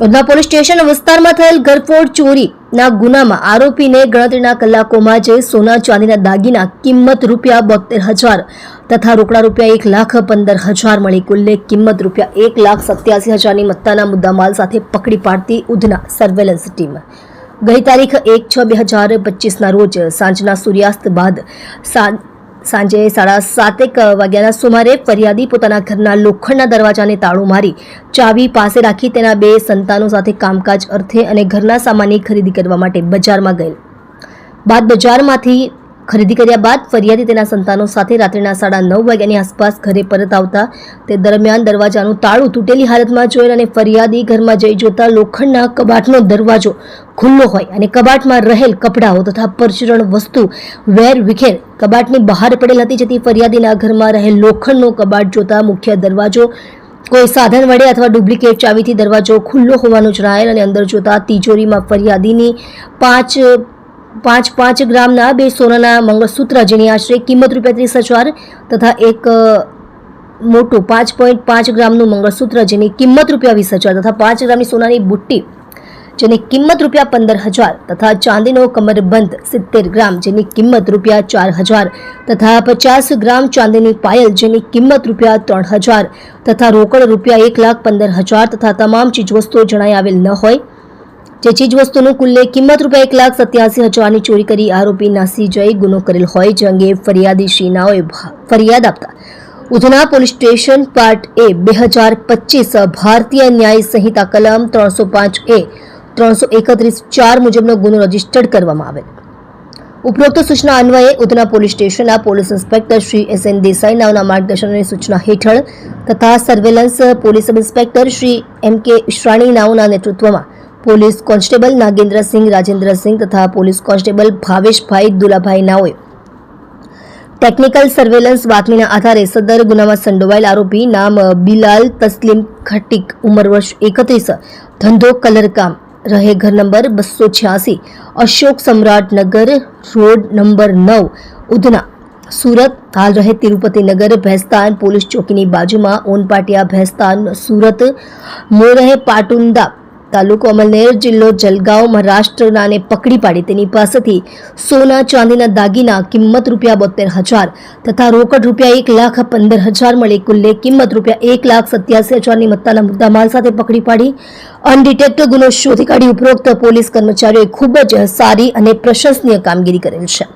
Udhna police station વિસ્તારમાં થયેલ ઘરફોડ ચોરીના ગુનામાં આરોપીને ગણતરીના કલાકોમાં જે સોના ચાંદીના દાગીના કિંમત રૂપિયા બોતેર હજાર તથા રોકડા રૂપિયા એક લાખ પંદર હજાર મળી કુલ્લે કિંમત રૂપિયા એક લાખ સત્યાસી હજારની મત્તાના મુદ્દામાલ સાથે પકડી પાડતી ઉધના સર્વેલન્સ ટીમ ગઈ તારીખ એક છ બે હજાર પચીસના રોજ સાંજના સૂર્યાસ્ત બાદ સાંજે સાડા સાતેક વાગ્યાના સુમારે ફરિયાદી પોતાના ઘરના લોખંડના દરવાજાને તાળું મારી ચાવી પાસે રાખી તેના બે સંતાનો સાથે કામકાજ અર્થે અને ઘરના સામાનની ખરીદી કરવા માટે બજારમાં ગયેલ. બાદ બજારમાંથી ખરીદી કર્યા બાદ ફરિયાદી તેના સંતાનો સાથે રાત્રિના સાડા નવ વાગ્યાની આસપાસ ઘરે પરત આવતા તે દરમિયાન દરવાજાનું તાળું તૂટેલી હાલતમાં જોયેલ અને ફરિયાદી ઘરમાં જઈ જોતા લોખંડના કબાટનો દરવાજો ખુલ્લો હોય અને કબાટમાં રહેલ કપડાઓ તથા પરચુરણ વસ્તુ, વેર વિખેર કબાટની બહાર પડેલ હતી જેથી ફરિયાદીના ઘરમાં રહેલ લોખંડનો કબાટ જોતા મુખ્ય દરવાજો કોઈ સાધન વડે અથવા ડુપ્લિકેટ ચાવીથી દરવાજો ખુલ્લો હોવાનું જણાયેલ અને અંદર જોતા તિજોરીમાં ફરિયાદીની પાંચ પાંચ પાંચ ગ્રામના બે સોનાના મંગળસૂત્ર, જેની આશરે કિંમત રૂપિયા ત્રીસ હજાર તથા એક મોટું પાંચ પોઈન્ટ પાંચ ગ્રામનું મંગળસૂત્ર, જેની કિંમત રૂપિયા વીસ હજાર તથા પાંચ ગ્રામની સોનાની બુટ્ટી, જેની કિંમત રૂપિયા પંદર હજાર તથા ચાંદીનો કમરબંધ સિત્તેર ગ્રામ, જેની કિંમત રૂપિયા ચાર હજાર તથા પચાસ ગ્રામ ચાંદીની પાયલ, જેની કિંમત રૂપિયા ત્રણ હજાર તથા રોકડ રૂપિયા એક લાખ પંદર હજાર તથા તમામ ચીજવસ્તુઓ જણાઈ આવેલ ન હોય. જે ચીજવસ્તુનું કુલ્લે કિંમત રૂપિયા એક લાખ સત્યાસી હજારની ચોરી કરી આરોપી નાસી જઈ ગુનો કરેલ હોય જે અંગે ફરિયાદી શ્રીનાઓએ ફરિયાદ આપતા. Udhna police station part A બે હજાર પચીસ ભારતીય ન્યાય સંહિતા કલમ ત્રણસો પાંચ એ ત્રણસો એકત્રીસ ચાર મુજબનો ગુનો રજીસ્ટર્ડ કરવામાં આવેલ. ઉપરોક્ત સૂચના અન્વયે ઉધના પોલીસ સ્ટેશનના police inspector Shri S N Desai નાવના માર્ગદર્શનની સૂચના હેઠળ તથા surveillance police inspector Shri M K Ishrani નાવના નેતૃત્વમાં પોલીસ કોન્સ્ટેબલ નાગેન્દ્રસિંહ, રાજેન્દ્રસિંહ તથા પોલીસ કોન્સ્ટેબલ ભાવેશભાઈ દુલાભાઈ નાઓએ ટેકનિકલ સર્વેલન્સ બાતમીના આધારે સદર ગુનામાં સંડોવાયેલ આરોપી નામ બિલાલ તસ્લીમ ખટીક ઉંમર વર્ષ એકત્રીસ, ધંધો કલરકામ, રહે ઘર નંબર બસો છ્યાસી, અશોક સમ્રાટ નગર રોડ નંબર નવ, ઉધના, સુરત, હાલ રહે તિરુપતિ નગર ભેસ્તાન પોલીસ ચોકીની બાજુમાં ઓનપાટિયા ભેસ્તાન, સુરત, મોરહે પાટુંદા તાલુકો અમલનેર જિલ્લો જલગાંવ મહારાષ્ટ્રનાને પકડી પાડી તેની પાસેથી સોના ચાંદીના દાગીના કિંમત રૂપિયા બોતેર હજાર તથા રોકડ રૂપિયા એક લાખ પંદર હજાર મળી કુલ્લે કિંમત રૂપિયા એક લાખ સત્યાસી હજારની મત્તાના મુદ્દામાલ સાથે પકડી પાડી. અનડિટેક્ટ ગુનો શોધી કાઢી ઉપરોક્ત પોલીસ કર્મચારીઓએ ખૂબ જ સારી અને પ્રશંસનીય કામગીરી કરેલ છે.